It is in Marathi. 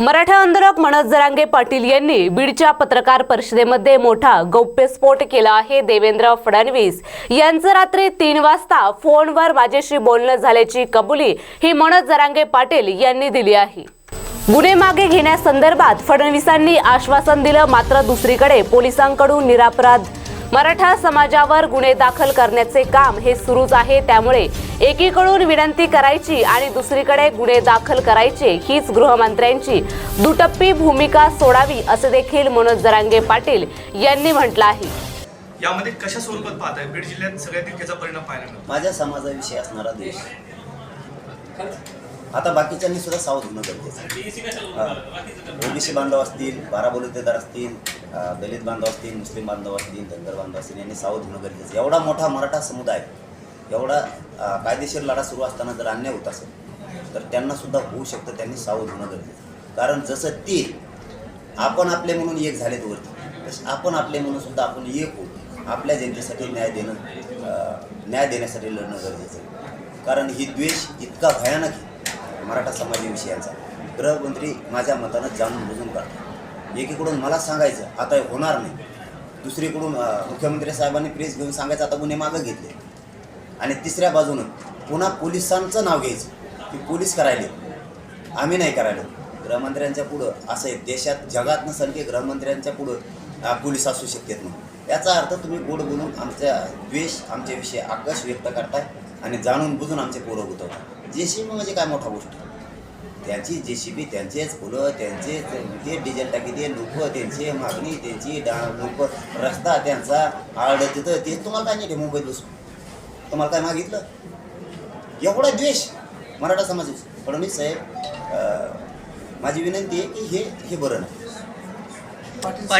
मराठा आंदोलक मनोज जरांगे पाटील यांनी बीडच्या पत्रकार परिषदेमध्ये मोठा गौप्यस्फोट केला आहे. देवेंद्र फडणवीस यांचं रात्री तीन वाजता फोनवर माझ्याशी बोलणं झाल्याची कबुली ही मनोज जरांगे पाटील यांनी दिली आहे. गुन्हे मागे घेण्यासंदर्भात फडणवीसांनी आश्वासन दिलं मात्र दुसरीकडे पोलिसांकडून निरापराध मराठा समाजावर गुन्हे दाखल करण्याचे काम हे सुरूच आहे. त्यामुळे एकीकडून विनंती करायची आणि दुसरीकडे गुन्हे दाखल करायचे हीच गृहमंत्र्यांची दुटप्पी भूमिका सोडावी असे देखील मनोज जरांगे पाटील यांनी म्हटलं आहे. यामध्ये कशा स्वरूपात पाहताय? बीड जिल्ह्यात सगळ्यात त्याचा परिणाम पाहायला मिळतो. माझ्या समाजाविषयी असणारा देश. आता बाकीच्यांनी सुद्धा सावध होणं गरजेचं आहे. ओबीसी बांधव असतील बारा बलुतेदार असतील दलित बांधव असतील मुस्लिम बांधव असतील धनगर बांधव असतील यांनी सावध होणं गरजेचं आहे. एवढा मोठा मराठा समुदाय एवढा कायदेशीर लढा सुरू असताना जर अन्याय होत असेल तर त्यांनासुद्धा होऊ शकतं त्यांनी सावध होणं गरजेचं कारण जसं ते आपण आपले म्हणून एक झालेत वरती तसं आपण आपले म्हणून सुद्धा आपण एक होऊ. आपल्या जनतेसाठी न्याय देणं न्याय देण्यासाठी लढणं गरजेचं आहे. कारण ही द्वेष इतका भयानक आहे मराठा समाजाविषयीचा गृहमंत्री माझ्या मतानं जाणून बुजून काढतो. एकीकडून मला सांगायचं आता होणार नाही. दुसरीकडून मुख्यमंत्री साहेबांनी प्रेस घेऊन सांगायचं आता गुन्हे मागं घेतले. आणि तिसऱ्या बाजूनं पुन्हा पोलिसांचं नाव घ्यायचं की पोलीस करायले. आम्ही नाही करायलो. गृहमंत्र्यांच्या पुढं असं आहे देशात जगात नसेल की गृहमंत्र्यांच्या पुढं पोलीस असू शकतात म्हणून. याचा अर्थ तुम्ही गोड बोलून आमच्या द्वेष आमच्याविषयी आकर्ष व्यक्त करताय आणि जाणून बुजून आमचे पोरं गुतवताय. जे बी म्हणजे काय मोठा गोष्ट. त्यांची जे सी बी त्यांचेच फुलं त्यांचे ते डिझेल टाकी ते लोक त्यांची मागणी त्यांची डा लोक रस्ता त्यांचा आड तिथं ते तुम्हाला काय नाही मुंबईत बसून तुम्हाला काय मागितलं? एवढा द्वेष मराठा समाज फडणवीस साहेब माझी विनंती आहे की हे हे बरं नाही.